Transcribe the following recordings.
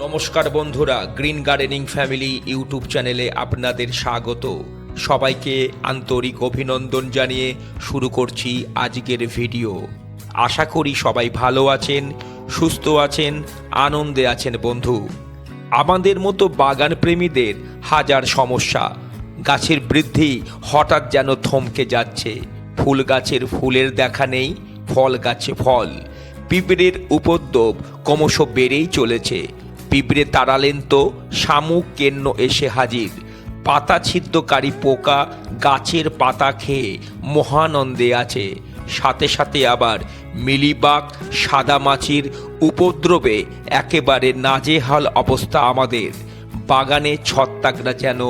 নমস্কার বন্ধুরা, green gardening family YouTube চ্যানেলে আপনাদের স্বাগত। সবাইকে আন্তরিক অভিনন্দন জানিয়ে শুরু করছি আজকের ভিডিও। আশা করি সবাই ভালো আছেন, সুস্থ আছেন, আনন্দে আছেন বন্ধু। আমাদের মতো বাগান প্রেমীদের হাজার সমস্যা। গাছের বৃদ্ধি হঠাৎ যেন থমকে যাচ্ছে। ফুল গাছের ফুলের দেখা নেই, ফল গাছে ফল। পিঁপড়ের উপদ্রব ক্রমশ বেড়েই চলেছে। পিঁপড়ে তাড়ালেন তো, শামুক কেন্ন এসে হাজির। পাতা ছিদ্রকারী পোকা গাছের পাতা খেয়ে মহানন্দে আছে। সাথে সাথে আবার মিলিবাগ, সাদামাছির উপদ্রবে একেবারে নাজেহাল অবস্থা আমাদের। বাগানে ছত্রাকরা যেন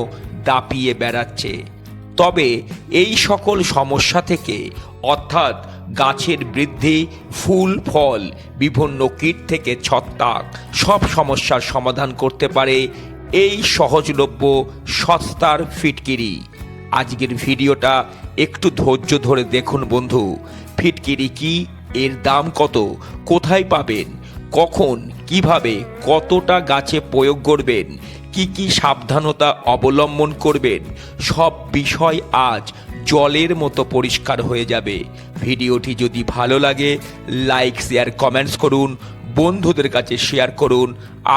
দাপিয়ে বেড়াচ্ছে। তবে এই সকল সমস্যা থেকে অর্থাৎ গাছের বৃদ্ধি, ফুল, ফল, বিভিন্ন কীট থেকে ছত্রাক, সব সমস্যার সমাধান করতে পারে এই সহজলভ্য সস্তার ফিটকিরি। আজকের ভিডিওটা একটু ধৈর্য ধরে দেখুন বন্ধু। ফিটকিরি কি? এর দাম কত? কোথায় পাবেন? কখন? কীভাবে? কতটা গাছে প্রয়োগ করবেন? কি কি সাবধানতা অবলম্বন করবেন? সব বিষয় আজ জলের মতো পরিষ্কার হয়ে যাবে। ভিডিওটি যদি ভালো লাগে লাইক শেয়ার কমেন্টস করুন, বন্ধুদের কাছে শেয়ার করুন।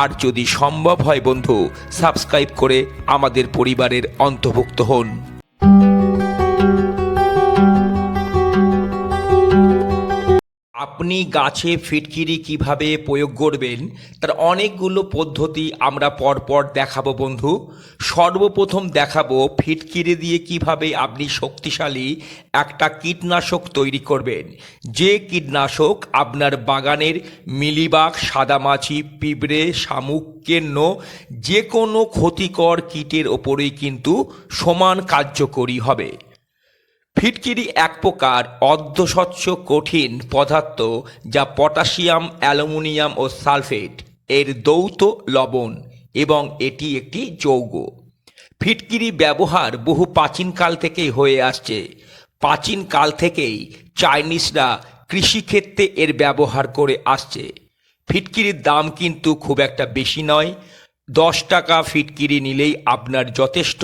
আর যদি সম্ভব হয় বন্ধু সাবস্ক্রাইব করে আমাদের পরিবারের অন্তর্ভুক্ত হন। আপনি গাছে ফিটকিরি কীভাবে প্রয়োগ করবেন, তার অনেকগুলো পদ্ধতি আমরা পরপর দেখাবো বন্ধু। সর্বপ্রথম দেখাবো ফিটকিরি দিয়ে কীভাবে আপনি শক্তিশালী একটা কীটনাশক তৈরি করবেন। যে কীটনাশক আপনার বাগানের মিলিবাগ, সাদামাছি, পিঁপড়ে, শামুক, কেন্ন যে কোনো ক্ষতিকর কীটের ওপরেই কিন্তু সমান কার্যকরী হবে। ফিটকিরি এক প্রকার অর্ধস্বচ্ছ কঠিন পদার্থ যা পটাশিয়াম, অ্যালুমিনিয়াম ও সালফেট এর দৌত লবণ এবং এটি একটি যৌগ। ফিটকিরি ব্যবহার বহু প্রাচীনকাল থেকেই হয়ে আসছে। প্রাচীনকাল থেকেই চাইনিজরা কৃষিক্ষেত্রে এর ব্যবহার করে আসছে। ফিটকিরির দাম কিন্তু খুব একটা বেশি নয় দশ টাকা ফিটকিরি নিলেই আপনার যথেষ্ট।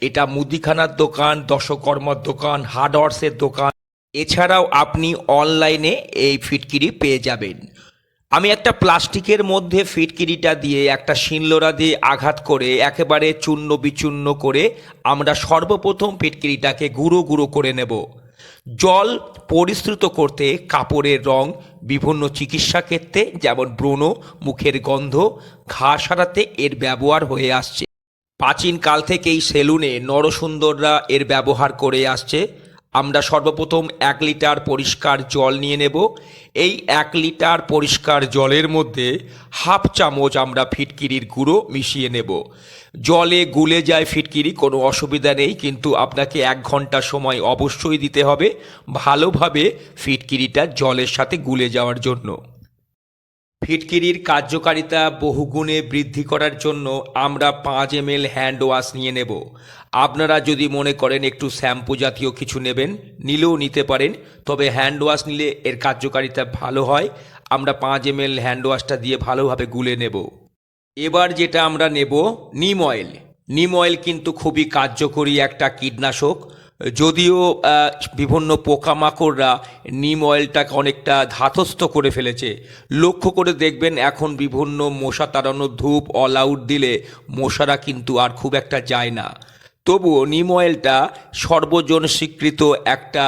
এটা মুদিখানার দোকান, দশকর্মার দোকান হার্ডওয়ার্সের দোকান। এছাড়াও আপনি অনলাইনে এই ফিটকিরি পেয়ে যাবেন। আমি একটা প্লাস্টিকের মধ্যে ফিটকিরিটা দিয়ে, একটা শিলনোড়া দিয়ে আঘাত করে, একেবারে চূর্ণ বিচূর্ণ করে আমরা সর্বপ্রথম ফিটকিরিটাকে গুঁড়ো গুঁড়ো করে নেব। জল পরিশ্রুত করতে কাপড়ের রং বিভিন্ন চিকিৎসা ক্ষেত্রে যেমন ব্রণ, মুখের গন্ধ, ঘা সারাতে এর ব্যবহার হয়ে আসছে। প্রাচীনকাল থেকেই সেলুনে নরসুন্দররা এর ব্যবহার করে আসছে। আমরা সর্বপ্রথম এক লিটার পরিষ্কার জল নিয়ে নেব। এই এক লিটার পরিষ্কার জলের মধ্যে হাফ চামচ আমরা ফিটকিরির গুঁড়ো মিশিয়ে নেব। জলে গুলে যায় ফিটকিরি, কোনো অসুবিধা নেই, কিন্তু আপনাকে এক ঘণ্টা সময় অবশ্যই দিতে হবে ভালোভাবে ফিটকিরিটা জলের সাথে গুলে যাওয়ার জন্য। ফিটকিরির কার্যকারিতা বহুগুণে বৃদ্ধি করার জন্য আমরা পাঁচ এম এল হ্যান্ড ওয়াশ নিয়ে নেব। আপনারা যদি মনে করেন একটু শ্যাম্পু জাতীয় কিছু নেবেন, নিলেও নিতে পারেন, তবে হ্যান্ড ওয়াশ নিলে এর কার্যকারিতা ভালো হয়। আমরা পাঁচ এম এল হ্যান্ড ওয়াশটা দিয়ে ভালোভাবে গুলে নেব। এবার যেটা আমরা নেব, নিম অয়েল। নিম অয়েল কিন্তু খুবই কার্যকরী একটা কীটনাশক। যদিও বিভিন্ন পোকামাকড়রা নিম অয়েলটাকে অনেকটা ধাতস্থ করে ফেলেছে। লক্ষ্য করে দেখবেন এখন বিভিন্ন মশা তাড়ানো ধূপ অল আউট দিলে মশারা কিন্তু আর খুব একটা যায় না। তবুও নিম অয়েলটা সর্বজন স্বীকৃত একটা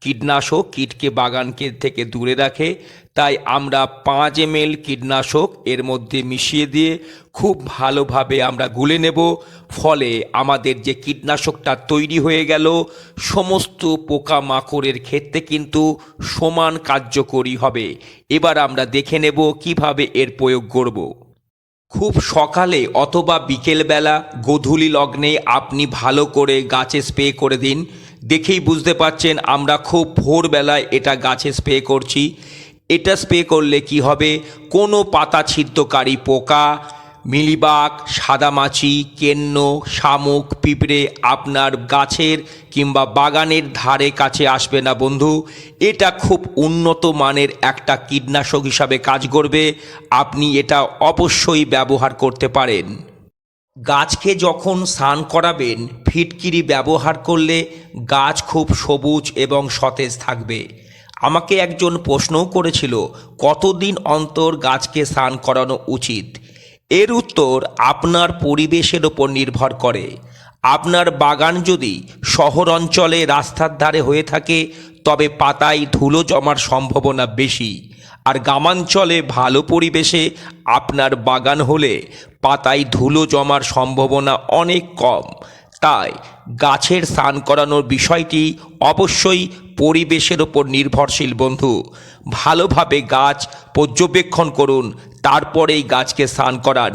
কীটনাশক কীটকে বাগানকে থেকে দূরে রাখে। তাই আমরা পাঁচ এম কীটনাশক এর মধ্যে মিশিয়ে দিয়ে খুব ভালোভাবে আমরা গুলে নেব। ফলে আমাদের যে কীটনাশকটা তৈরি হয়ে গেল, সমস্ত পোকামাকড়ের ক্ষেত্রে কিন্তু সমান কার্যকরী হবে। এবার আমরা দেখে নেব কীভাবে এর প্রয়োগ করব। খুব সকালে অথবা বিকেলবেলা গোধূলি লগ্নে আপনি ভালো করে গাছে স্প্রে করে দিন। দেখেই বুঝতে পারছেন, আমরা খুব ভোরবেলায় এটা গাছে স্প্রে করছি। এটা স্প্রে করলে কি হবে? কোনো পাতা ছিদ্রকারী পোকা, মিলিবাগ, সাদামাছি, কেন্ন, শামুক, পিঁপড়ে আপনার গাছের কিংবা বাগানের ধারে কাছে আসবে না বন্ধু। এটা খুব উন্নত মানের একটা কীটনাশক হিসাবে কাজ করবে। আপনি এটা অবশ্যই ব্যবহার করতে পারেন। গাছকে যখন স্নান করাবেন, ফিটকিরি ব্যবহার করলে গাছ খুব সবুজ এবং সতেজ থাকবে। আমাকে একজন প্রশ্নও করেছিল, কতদিন অন্তর গাছকে স্নান করানো উচিত? এর উত্তর আপনার পরিবেশের ওপর নির্ভর করে। আপনার বাগান যদি শহর অঞ্চলে রাস্তার ধারে হয়ে থাকে, তবে পাতায় ধুলো জমার সম্ভাবনা বেশি। আর গ্রামাঞ্চলে ভালো পরিবেশে আপনার বাগান হলে পাতায় ধুলো জমার সম্ভাবনা অনেক কম। তাই গাছের স্নান করানোর বিষয়টি অবশ্যই পরিবেশের ওপর নির্ভরশীল, বন্ধু। ভালোভাবে গাছ পর্যবেক্ষণ করুন, তারপরেই গাছকে স্নান করান।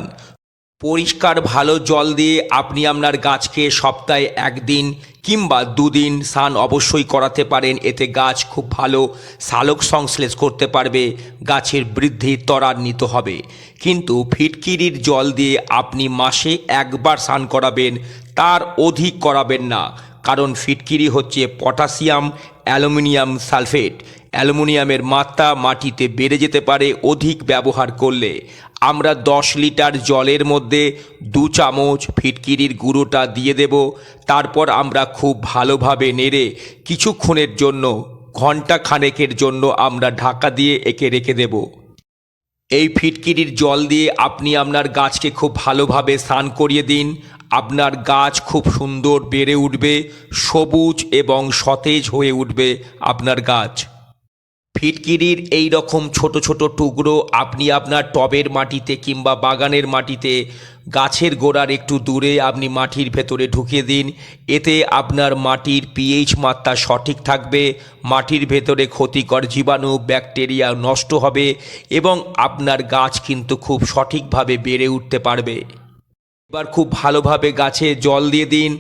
পরিষ্কার ভালো জল দিয়ে আপনি আপনার গাছকে সপ্তাহে একদিন কিংবা দুদিন স্নান অবশ্যই করাতে পারেন। এতে গাছ খুব ভালো সালোক সংশ্লেষ করতে পারবে, গাছের বৃদ্ধি ত্বরান্বিত হবে। কিন্তু ফিটকিরির জল দিয়ে আপনি মাসে একবার স্নান করাবেন, তার অধিক করাবেন না। কারণ ফিটকিরি হচ্ছে পটাশিয়াম অ্যালুমিনিয়াম সালফেট। অ্যালুমিনিয়ামের মাত্রা মাটিতে বেড়ে যেতে পারে অধিক ব্যবহার করলে। আমরা দশ লিটার জলের মধ্যে দু চামচ ফিটকিরির গুঁড়োটা দিয়ে দেব। তারপর আমরা খুব ভালোভাবে নেড়ে কিছুক্ষণের জন্য ঘণ্টা খানেকের জন্য আমরা ঢাকা দিয়ে একে রেখে দেব। এই ফিটকিরির জল দিয়ে আপনি আপনার গাছকে খুব ভালোভাবে স্নান করিয়ে দিন। আপনার গাছ খুব সুন্দর বেড়ে উঠবে, সবুজ এবং সতেজ হয়ে উঠবে আপনার গাছ। ফিটকিরির এই রকম ছোট ছোট টুকরো আপনি আপনার টবের মাটিতে কিংবা বাগানের মাটিতে গাছের গোড়ার একটু দূরে আপনি মাটির ভেতরে ঢুকিয়ে দিন। এতে আপনার মাটির পিএইচ মাত্রা সঠিক থাকবে, মাটির ভেতরে ক্ষতিকর জীবাণু, ব্যাকটেরিয়া নষ্ট হবে এবং আপনার গাছ কিন্তু খুব সঠিকভাবে বেড়ে উঠতে পারবে। এবার খুব ভালোভাবে গাছে জল দিয়ে দিন।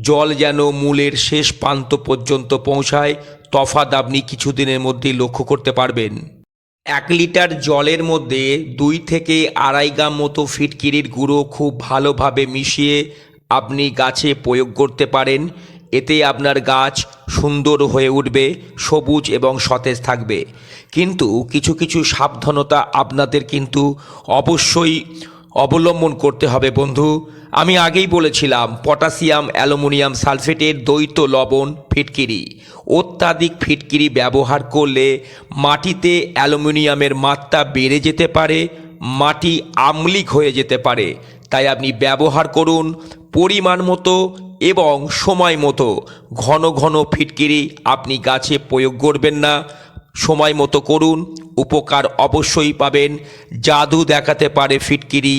জল যেন মূলের শেষ প্রান্ত পর্যন্ত পৌঁছায়, তফাৎ আপনি কিছুদিনের মধ্যেই লক্ষ্য করতে পারবেন। এক লিটার জলের মধ্যে দুই থেকে আড়াই গ্রাম মতো ফিটকিরির গুঁড়ো খুব ভালোভাবে মিশিয়ে আপনি গাছে প্রয়োগ করতে পারেন। এতে আপনার গাছ সুন্দর হয়ে উঠবে, সবুজ এবং সতেজ থাকবে। কিন্তু কিছু কিছু সাবধানতা আপনাদের কিন্তু অবশ্যই অবলম্বন করতে হবে, বন্ধু। আমি আগেই বলেছিলাম, পটাশিয়াম, অ্যালুমিনিয়াম সালফেটের দ্বৈত লবণ ফিটকিরি। অত্যাধিক ফিটকিরি ব্যবহার করলে মাটিতে অ্যালুমিনিয়ামের মাত্রা বেড়ে যেতে পারে, মাটি আমলিক হয়ে যেতে পারে। তাই আপনি ব্যবহার করুন পরিমাণ মতো এবং সময় মতো। ঘন ঘন ফিটকিরি আপনি গাছে প্রয়োগ করবেন না। সময় মতো করুন, উপকার অবশ্যই পাবেন, জাদু দেখাতে পারে ফিটকিরি,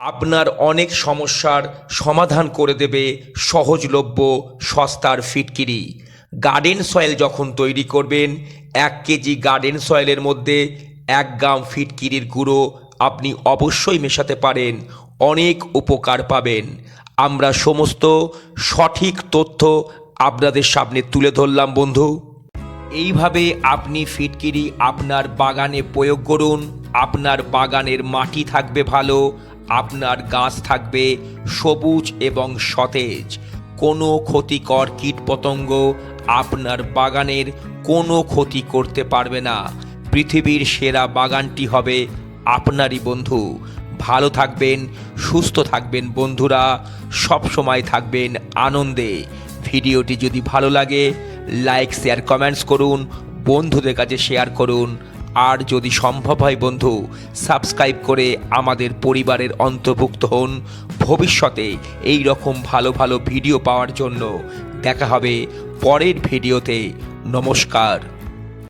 আপনার অনেক সমস্যার সমাধান করে দেবে সহজলভ্য সস্তার ফিটকিরি। গার্ডেন সয়েল যখন তৈরি করবেন, এক কেজি গার্ডেন সয়েলের মধ্যে এক গ্রাম ফিটকিরির গুঁড়ো আপনি অবশ্যই মেশাতে পারেন, অনেক উপকার পাবেন। আমরা সমস্ত সঠিক তথ্য আপনাদের সামনে তুলে ধরলাম, বন্ধু। এইভাবে আপনি ফিটকিরি আপনার বাগানে প্রয়োগ করুন। আপনার বাগানের মাটি থাকবে ভালো, আপনার গাছ থাকবে সবুজ এবং সতেজ। কোনো ক্ষতিকর কীটপতঙ্গ আপনার বাগানের কোনো ক্ষতি করতে পারবে না। পৃথিবীর সেরা বাগানটি হবে আপনারই বন্ধু। ভালো থাকবেন, সুস্থ থাকবেন বন্ধুরা। সব সময় থাকবেন আনন্দে। ভিডিওটি যদি ভালো লাগে লাইক শেয়ার কমেন্টস করুন, বন্ধুদের কাছে শেয়ার করুন। আর যদি সম্ভব হয় বন্ধু সাবস্ক্রাইব করে আমাদের পরিবারের অন্তর্ভুক্ত হন। ভবিষ্যতে এই রকম ভালো ভালো ভিডিও পাওয়ার জন্য। দেখা হবে পরের ভিডিওতে নমস্কার।